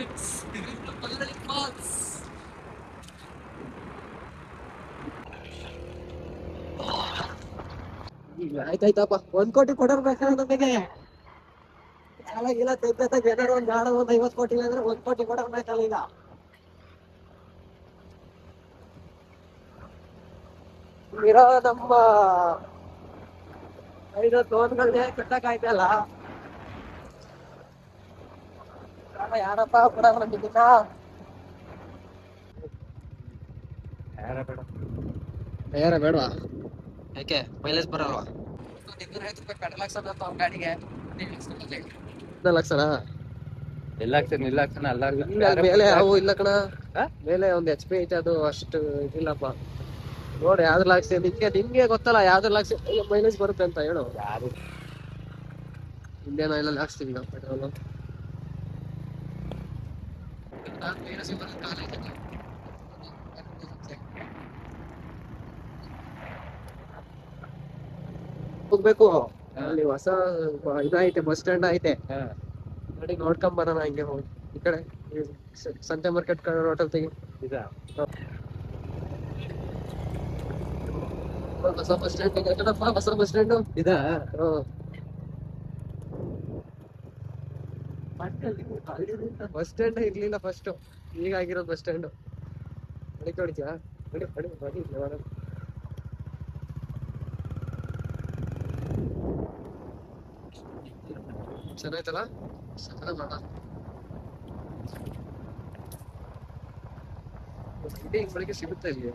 It's Pallari Falls. ಈಗ ಆಯ್ತಾಯ್ತಪ್ಪ. ಒಂದ್ ಕೋಟಿ ಕೊಡೋರ್ ಬೇಕಾದ್ರೆ ನಮಗೆ. ಸಾಲ ಗೀಲ ತೆಗ್ದ ಏನಾರು ಒಂದ್ ಗಾಡ ಒಂದ್ ಐವತ್ ಕೋಟಿ ಅಂದ್ರೆ ಒಂದ್ ಕೋಟಿ ಕೊಡೋರ್ ಬೇಕಲ್ಲ ಈಗ. ಇರೋ ನಮ್ಮ ಐದು ಲೋನ್ಗಳನ್ನೇ ಕಟ್ಟಕ್ ಆಯ್ತಲ್ಲ ಸಾಲ ಯಾರಪ್ಪ ಕೊಡೋರ್ ನಮಗಿನ್ನ ಬೇರೆ ಬೇಡವಾ ಯಾಕೆ ಮೈಲೇಜ್ ಬರಲ್ವಾ ಐವತ್ತು ರೂಪಾಯಿ ಪೆಟ್ರೋಲ್ ಅವ್ನ ಗಾಡಿಗೆ ಹದಿನೈದು ಲಕ್ಷನಾ ಎಲ್ಲಾಕ್ತಾನೆ ಎಲ್ಲಾಕ್ತಾನೆ ಅಲ್ಲ ಇಲ್ಲ ಅಲ್ಲಿ ಮೇಲೆ ಅವು ಇಲ್ಲ ಕಣ. ಹಾ? ಮೇಲೆ ಒಂದ್ ಎಚ್ ಪಿ ಐತೆ ಅದು ಅಷ್ಟು ಇದಿಲ್ಲಪ್ಪ. ನೋಡಿ ಯಾವ್ದ್ರ ಹಾಕ್ಸಿ ನಿಮ್ಗೆ ನಿಮ್ಗೆ ಗೊತ್ತಲ್ಲ ಯಾವ್ದ್ರ ಲಕ್ಷ ಮೈಲೇಜ್ ಬರುತ್ತೆ ಅಂತ ಹೇಳು. ಯಾರು? ಇಂಡಿಯನ್ ಆಯಿಲ್ ಅಲ್ಲಿ ಹಾಕ್ಸ್ತೀವಿ ನಾವು ಪೆಟ್ರೋಲ್ ಹೋಗ್ಬೇಕು ಅಲ್ಲಿ ಹೊಸ ಇದೈತೆ ಬಸ್ ಸ್ಟ್ಯಾಂಡ್ ಐತೆ ನೋಡಿ ನೋಡ್ಕೊಂಡ್ ಬರೋಣ ಹಂಗೆ ಹೋಗಿ ಈ ಕಡೆ ಈ ಸ- ಸಂತೆ ಮಾರ್ಕೆಟ್ ಕಡೆ ಹೋಟೆಲ್ ತೆಗಿ ಇದ ಹೊಸ ಬಸ್ ಸ್ಟ್ಯಾಂಡ್ ಹೊಸ ಬಸ್ ಸ್ಟ್ಯಾಂಡ್ ಇದ ಬಸ್ ಸ್ಟ್ಯಾಂಡ್ ಇರ್ಲಿಲ್ಲ ಫಸ್ಟ್ ಈಗ ಆಗಿರೋದು ಬಸ್ ಸ್ಟ್ಯಾಂಡ್ ಅಡಿಕೆ ಹೊಡಿತೀಯಾ? ಹೊಡಿ ಹೊಡಿ. ಚೆನ್ನಾಯ್ತಲ್ಲ? ಸಕ್ಕರೆ ಮಾಡ. ಇಡೀ ಬೆಳಿಗ್ಗೆ ಸಿಗುತ್ತೆ ಇಲ್ಲಿ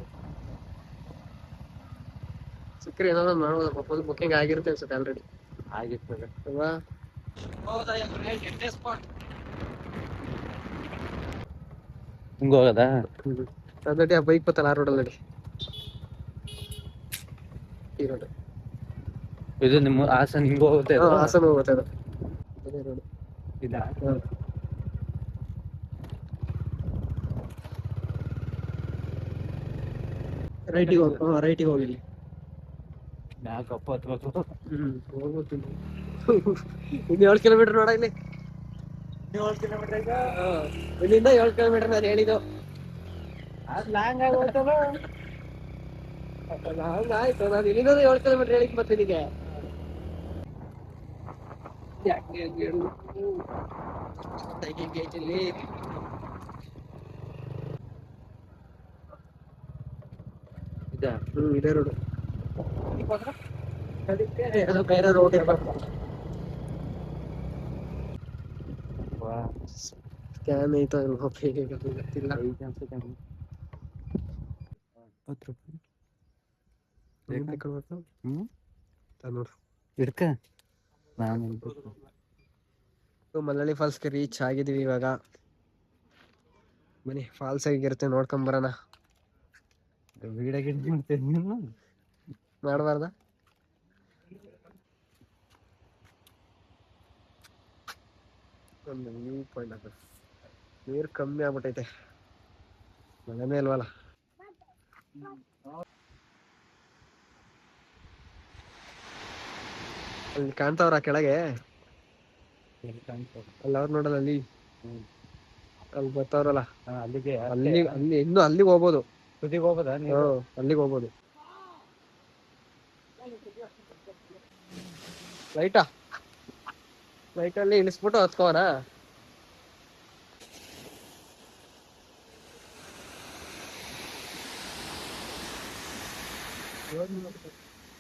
ಸಿಕ್ಕರೆ ಏನಾದ್ರು ಮಾಡ್ಬೋದಪ್ಪ ಫುಲ್ ಬುಕಿಂಗ್ ಆಗಿರುತ್ತೆ ಅನ್ಸುತ್ತೆ ಆಲ್ರೆಡಿ ಆಗಿರ್ತದೆ. ಅಲ್ವಾ? ಹಿಂಗ ಹೋಗದ? ಆ ಬೈಕ್ ಬತ್ತಲ್ಲ ಆ ರೋಡಲ್ಲಿ ಈ ರೋಡ್ ಇದು ನಿಮ್ಮ ಹಾಸನ ಹಿಂಗ ಹೋಗುತ್ತೆ ಅದು? ಹಾಸನ ಹೋಗುತ್ತೆ ಅದು. ಅದೇ ರೋಡ್ ಇದ? ರೈಟಿಗೆ ಹೋಗಿ ರೈಟಿಗೆ ಅಪ್ಪ ಹತ್ಬೇಕು ಹ್ಮ್ ಹೋಗ್ಬೋದು ಇನ್ನು ಏಳು ಕಿಲೋಮೀಟರ್ ನೋಡ ಇಲ್ಲಿ. ಏಳು ಕಿಲೋಮೀಟರ್ ಈಗ ಇಲ್ಲಿಂದ ಏಳು ಕಿಲೋಮೀಟರ್ ನಾನು ಹೇಳಿದ್ದು. ಲಾಂಗ್ ಆಗೋಯ್ತಲ್ಲ. ಆಯ್ತು ನಾನು ಇಲ್ಲಿಂದ ಏಳು ಕಿಲೋಮೀಟರ್ ಹೇಳಿಕ್ ಮತ್ತೆ ನಿನಗೆ. ಯಾಕೆ ಇಲ್ಲಿ? ಇದ? ಇದೇ ರೋಡ್ ಅದಕ್ಕೆ ಅದು ಬೇರೆ ರೋಡ್ ಇರ್ಬೇಕು. ಸ್ಕ್ಯಾನ್ ಐತೋ ಇಲ್ವೋ ಗೊತ್ತಿಲ್ಲ. ಹತ್ತು ರೂಪಾಯಿ ಏನ್ ತಗೊಳ್ಬೇಕು? ಹ್ಮ್ ತಾ ನೋಡು ಹಿಡ್ಕ ನಾನು ಮಲ್ಲಳ್ಳಿ ಫಾಲ್ಸ್ಗೆ ರೀಚ್ ಆಗಿದೀವಿ ಇವಾಗ ಬನ್ನಿ ಫಾಲ್ಸ್ ಆಗಿರುತ್ತೆ ನೋಡ್ಕೊಂಡ್ ಬರೋಣ ವೀಡಿಯೋ ಗಿಡ ಮಾಡ್ತೇನೆ ನೀನು ಮಾಡಬಾರ್ದ ಒಂದು ವ್ಯೂ ಪಾಯಿಂಟ್ ಅದು. ನೀರು ಕಮ್ಮಿ ಆಗ್ಬಿಟ್ಟೈತೆ. ಮಳೆನೇ ಇಲ್ವಲ್ಲ? ಅಲ್ಲಿ ಕಾಣ್ತಾವ್ರ ಕೆಳಗೆ? ಅಲ್ಲಿ ಅವ್ರು ನೋಡಲ್ಲ ಅಲ್ಲಿ. ಅಲ್ಲಿ ಬರ್ತಾವ್ರಲ್ಲ? ಅಲ್ಲಿಗೆ ಅಲ್ಲಿ ಅಲ್ಲಿ ಇನ್ನು ಅಲ್ಲಿಗೆ ಹೋಗ್ಬೋದು. ತುದಿಗೆ ಹೋಗೋದಾ ನೀವು ಅಲ್ಲಿಗೆ ಹೋಗ್ಬೋದು. ಲೈಟಾ ಲೈಟಲ್ಲಿ ಇಳಿಸ್ಬಿಟ್ಟು ಹತ್ಕೋರ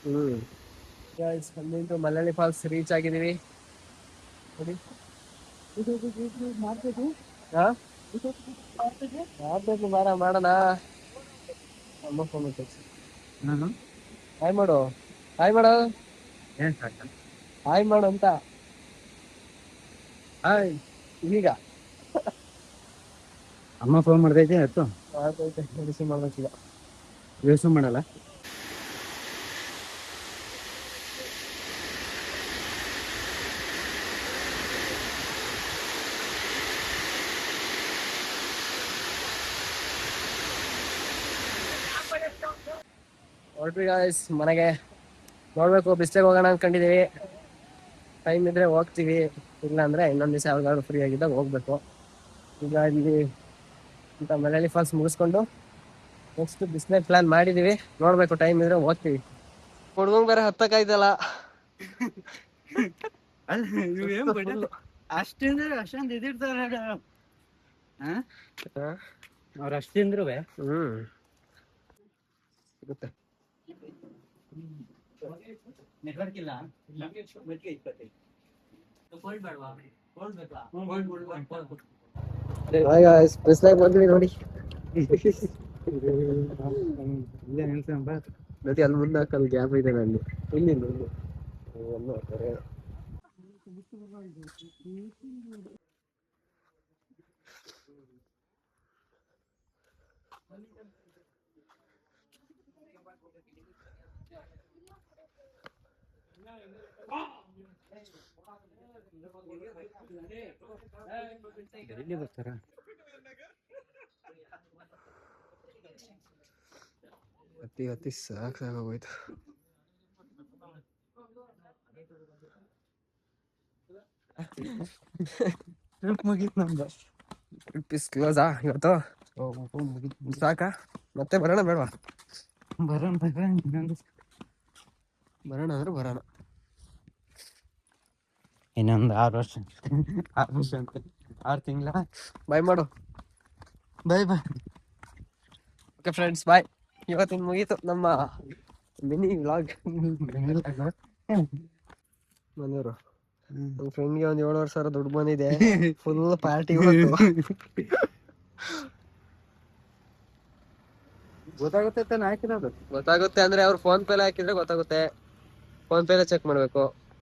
ಹ್ಮ್. ಅಲ್ಲಿಂದ ಮಲ್ಲಳ್ಳಿ ಫಾಲ್ಸ್ ರೀಚ್ ಆಗಿದೀವಿ ನೋಡಿ. ಹಾ? ಮಾಡ್ಬೇಕು ಮಾಡ ಮಾಡೋಣ. ಅಮ್ಮ ಫೋನ್ ಹಾಯ್ ಮಾಡು. ಹಾಯ್ ಮಾಡು. ಹಾಯ್ ಮಾಡು ಅಂತ. ಹಾಯ್ ಈಗ ಅಮ್ಮ ಫೋನ್ ಮಾಡ್ದೈತೆ ಆಯ್ತು ರಿಸೀವ್ ಮಾಡ್ಬೇಕೀಗ. ಯೋಚನೆ ಮಾಡಲ್ಲ? ಹೊರಟ್ವಿ ಗಾಯ್ಸ್ ಮನೆಗೆ ನೋಡ್ಬೇಕು ಬಿಸ್ಲೆಗೆ ಹೋಗೋಣ ಅನ್ಕೊಂಡಿದೀವಿ. ಟೈಮ್ ಇದ್ರೆ ಹೋಗ್ತೀವಿ. ಇಲ್ಲ ಅಂದ್ರೆ ಇನ್ನೊಂದ್ ದಿವಸ ಯಾವ್ದಾದ್ರು ಫ್ರೀ ಆಗಿದ್ದಾಗ ಹೋಗ್ಬೇಕು. ಈಗ ಇಲ್ಲಿ ಇಂತ ಮಲಯಾಳಿ ಫಾಲ್ಸ್ ಮುಗಿಸ್ಕೊಂಡು ನೆಕ್ಸ್ಟ್ ಬಿಸ್ನೆಸ್ ಪ್ಲಾನ್ ಮಾಡಿದೀವಿ. ನೋಡ್ಬೇಕು ಟೈಮ್ ಇದ್ರೆ ಹೋಗ್ತೀವಿ. ಹುಡ್ಗಂಗ್ ಬೇರೆ ಹತ್ತಕ್ಕಾಯ್ತಲ್ಲ. ಅಷ್ಟಂದ್ರೆ ಅಷ್ಟೊಂದು ಇದಿರ್ತಾರ ಅವ್ರ ಅಷ್ಟಿಂದ್ರು ಹ್ಮ್. ಸಿಗುತ್ತೆ. ನೆಟ್ವರ್ಕ್ ಇಲ್ಲ. ಬಿಸ್ಲಾಗ ಬಂದ್ವಿ ನೋಡಿ ಇಲ್ಲೇ ನಿಲ್ಸಂಬ ನದಿ ಅಲ್ಲಿ ಮುಂದೆ ಹಾಕಲ್ ಗ್ಯಾಪ್ ಇದೆ ಅಲ್ಲಿ ಇಲ್ಲಿ ಇಲ್ಲಿ, ಇಲ್ಲಿ. ಎಲ್ಲೋ ಹೊರ್ಗಡೆ. ಎಲ್ಲಿ ಬರ್ತಾರ ಹತ್ತಿ ಹತ್ತಿ ಸಾಕ್ ಸಾಕಾಗೋಯ್ತು ಟ್ರಿಪ್ ಮುಗೀತ್ ನಮ್ದು ಟ್ರಿಪ್ ಇಸ್ ಕ್ಲೋಸಾ ಇವತ್ತು ಸಾಕಾ ಮತ್ತೆ ಬರೋಣ ಬೇಡವಾ ಬರೋಣ ಬರೋಣ ಇನ್ನೊಂದು ಬರೋಣ ಅಂದ್ರೆ ಬರೋಣ. ಇನ್ನೊಂದು ಆರು ವರ್ಷ ಆರು ವರ್ಷ ಅಂತ ಆರು ತಿಂಗಳ. ಬಾಯ್ ಮಾಡು. ಬಾಯ್ ಬಾಯ್ ಓಕೆ ಫ್ರೆಂಡ್ಸ್ ಬಾಯ್ ಇವತ್ತಿನ ಮುಗೀತು ನಮ್ಮ ಮಿನಿ ವ್ಲಾಗ್ ಮನೆಯವರು ನಮ್ಮ ಫ್ರೆಂಡ್ಗೆ ಒಂದು ಏಳುವರೆ ಸಾವಿರ ದುಡ್ಡು ಬಂದಿದೆ. ಫುಲ್ ಪಾರ್ಟಿ ಗೊತ್ತಾಗುತ್ತೆ ತಾನೆ ಹಾಕಿರೋದು? ಗೊತ್ತಾಗುತ್ತೆ ಅಂದ್ರೆ ಅವ್ರು ಫೋನ್ ಪೇಲೆ ಹಾಕಿದ್ರೆ ಗೊತ್ತಾಗುತ್ತೆ. ಫೋನ್ ಪೇಲೆ ಚೆಕ್ ಮಾಡ್ಬೇಕು.